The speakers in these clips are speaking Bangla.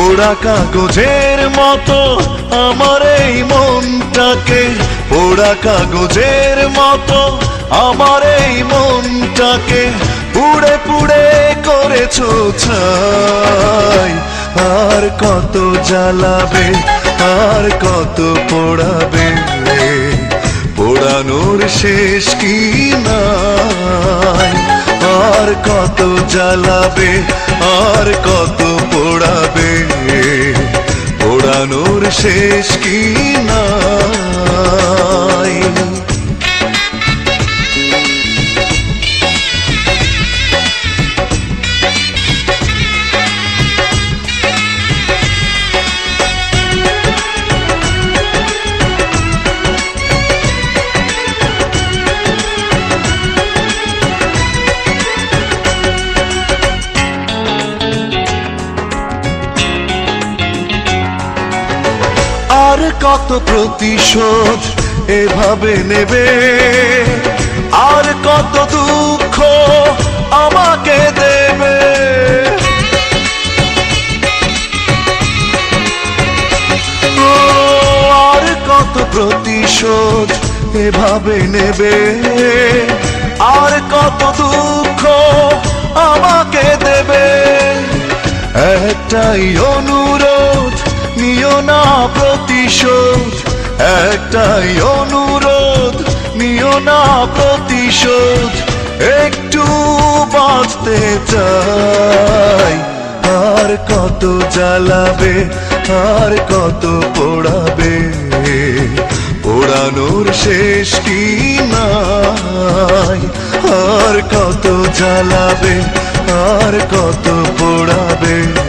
পোড়া কাগজের মতো আমার এই মনটাকে। পোড়া কাগজের মতো আমার এই মনটাকে পুড়ে পুড়ে করেছ ছাই। আর কত জ্বালাবে, আর কত পোড়াবে পোড়ানোর শেষ কি নাই? আর কত জ্বালাবে আর কত পোড়াবে? পোড়ানোর শেষ কি নাই কত প্রতিশোধ এভাবে নেবে? আর কত দুঃখ আমাকে দেবে? আর কত প্রতিশোধ এভাবে নেবে? আর কত দুঃখ আমাকে দেবে? একটাই নিও না প্রতিশোধ, একটাই অনুরোধ, নিও না প্রতিশোধ, একটু বাঁচতে চাই। আর কত জ্বালাবে, আর কত পোড়াবে? পোড়ানোর শেষ কি নাই? আর কত জ্বালাবে, আর কত পোড়াবে?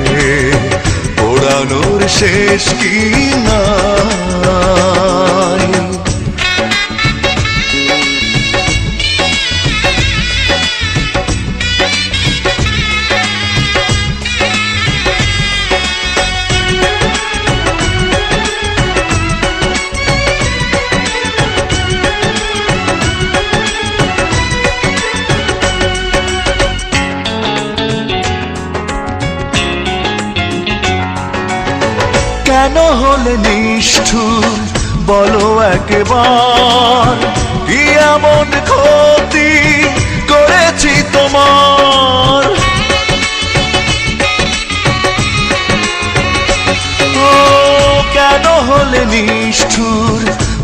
পোড়ানোর শেষ কি হলে নিষ্ঠুর, বলো একবার, কি এমন ক্ষতি করেছি তোমার? কেন হলে নিষ্ঠুর,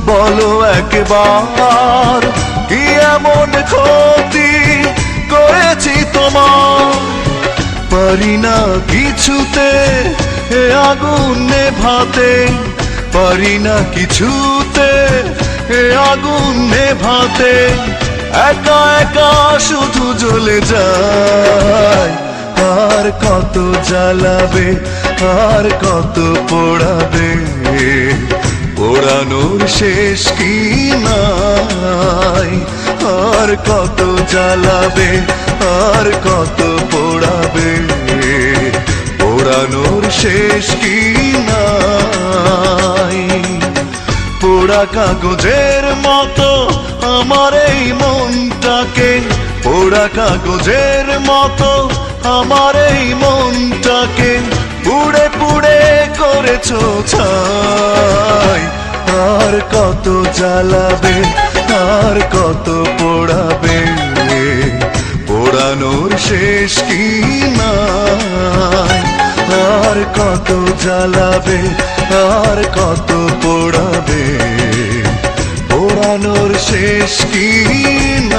বলো একবার, কি এমন ক্ষতি করেছি তোমার? পারি না কিছুতে, এ আগুন নেভাতে পারি না কিছুতে, এ আগুন নেভাতে একা একা শুধু জ্বলে যায়। আর কত জ্বালাবে, আর কত পোড়াবে। পোড়ানোর শেষ কি নাই? আর কত জ্বালাবে, আর কত পোড়াবে? পোড়ানোর শেষ কি নাই? পোড়া কাগজের মতো আমার এই মনটাকে, পোড়া কাগজের মতো আমার এই মনটাকে, পুড়ে পুড়ে করেছ ছাই। আর কত জ্বালাবে, আর কত পোড়াবে? পোড়ানোর শেষ কি না আর কত জ্বালাবে, আর কত পোড়াবে? পোড়ানোর শেষ কি নাই